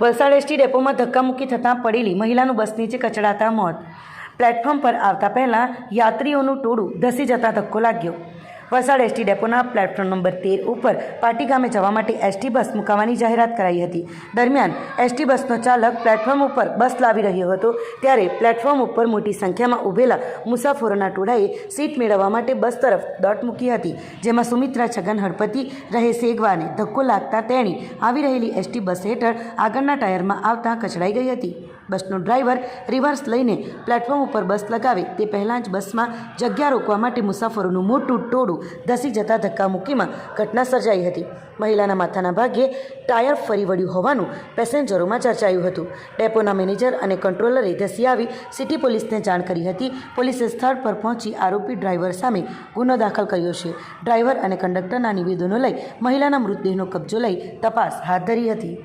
Valsad ST ડેપોમાં ધક્કામુક્કી થતાં પડેલી મહિલાનું બસ નીચે કચડાતા મોત. પ્લેટફોર્મ પર આવતા પહેલાં યાત્રીઓનું ટોળું ધસી જતા ધક્કો લાગ્યો. વલસાડ એસટી ડેપોના પ્લેટફોર્મ નંબર તેર ઉપર પાટી ગામે જવા માટે એસટી બસ મુકાવાની જાહેરાત કરાઈ હતી. દરમિયાન એસટી બસનો ચાલક પ્લેટફોર્મ ઉપર બસ લાવી રહ્યો હતો, ત્યારે પ્લેટફોર્મ ઉપર મોટી સંખ્યામાં ઊભેલા મુસાફરોના ટોળાએ સીટ મેળવવા માટે બસ તરફ દોટ મૂકી હતી, જેમાં સુમિત્રા છગન હળપતિ રહે સેગવાને ધક્કો લાગતા તેણી આવી રહેલી એસટી બસ હેઠળ આગળના ટાયરમાં આવતા કચડાઈ ગઈ હતી. બસનો ડ્રાઈવર રિવર્સ લઈને પ્લેટફોર્મ ઉપર બસ લગાવે તે પહેલાં જ બસમાં જગ્યા રોકવા માટે મુસાફરોનું મોટું ટોળું ધસી જતા ધક્કામુક્કીમાં ઘટના સર્જાઈ હતી. મહિલાના માથાના ભાગે ટાયર ફરી વળ્યું હોવાનું પેસેન્જરોમાં ચર્ચાયું હતું. ડેપોના મેનેજર અને કંટ્રોલરે ધસી આવી સિટી પોલીસને જાણ કરી હતી. પોલીસે સ્થળ પર પહોંચી આરોપી ડ્રાઈવર સામે ગુનો દાખલ કર્યો છે. ડ્રાઈવર અને કંડક્ટરના નિવેદનો લઈ મહિલાના મૃતદેહનો કબજો લઈ તપાસ હાથ ધરી હતી.